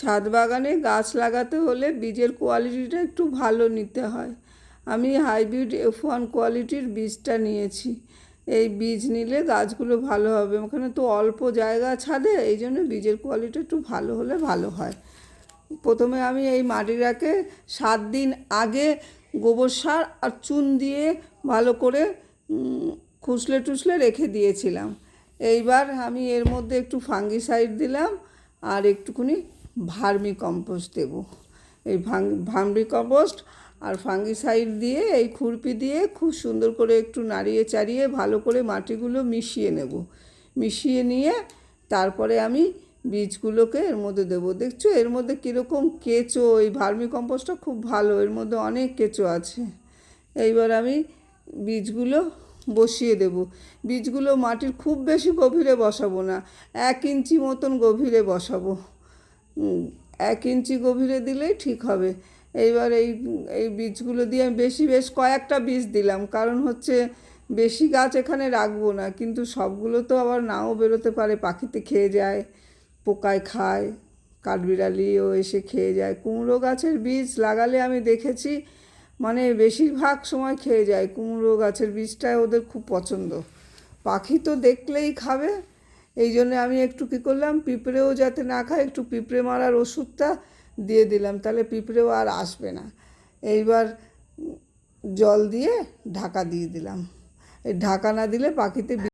ছাদ বাগানে গাছ লাগাতে হলে বীজের কোয়ালিটিটা একটু ভালো নিতে হয়। আমি হাইব্রিড এফ ওয়ান কোয়ালিটির বীজটা নিয়েছি। এই বীজ নিলে গাছগুলো ভালো হবে। ওখানে তো অল্প জায়গা ছাদে, এই জন্য বীজের কোয়ালিটি একটু ভালো হলে ভালো হয়। প্রথমে আমি এই মাটিটাকে সাত দিন আগে গোবর সার আর চুন দিয়ে ভালো করে খুসলে টুসলে রেখে দিয়েছিলাম। এইবার আমি এর মধ্যে একটু ফাঙ্গিসাইড দিলাম আর একটুখানি ভার্মি কম্পোস্ট দেবো। এই ভার্মি কম্পোস্ট আর ফাঙ্গিসাইড দিয়ে এই খুরপি দিয়ে খুব সুন্দর করে একটু নাড়িয়ে চাড়িয়ে ভালো করে মাটিগুলো মিশিয়ে নেব। মিশিয়ে নিয়ে তারপরে আমি বীজগুলোকে এর মধ্যে দেবো। দেখছ, এর মধ্যে কীরকম কেঁচো, এই ভার্মি কম্পোস্টটা খুব ভালো, এর মধ্যে অনেক কেঁচো আছে। এইবার আমি বীজগুলো বসিয়ে দেব। বীজগুলো মাটির খুব বেশি গভীরে বসাবো না, এক ইঞ্চি মতন গভীরে বসাবো। এক ইঞ্চি গভীরে দিলেই ঠিক হবে। এইবার এই এই বীজগুলো দিয়ে আমি বেশি, বেশ কয়েকটা বীজ দিলাম। কারণ হচ্ছে বেশি গাছ এখানে রাখব না, কিন্তু সবগুলো তো আবার নাও বেরোতে পারে। পাখিতে খেয়ে যায়, পোকায় খায়, কাঠবিড়ালিও এসে খেয়ে যায়। কুমড়ো গাছের বীজ লাগালে আমি দেখেছি মানে বেশিরভাগ সময় খেয়ে যায়। কুমড়ো গাছের বীজটাই ওদের খুব পছন্দ। পাখি তো দেখলেই খাবে এই জন্য আমি একটু কী করলাম, পিঁপড়েও যাতে না খায়, একটু পিঁপড়ে মারার ওষুধটা দিয়ে দিলাম, তাহলে পিঁপড়েও আর আসবে না। এইবার জল দিয়ে ঢাকা দিয়ে দিলাম। এই ঢাকা না দিলে পাখিতে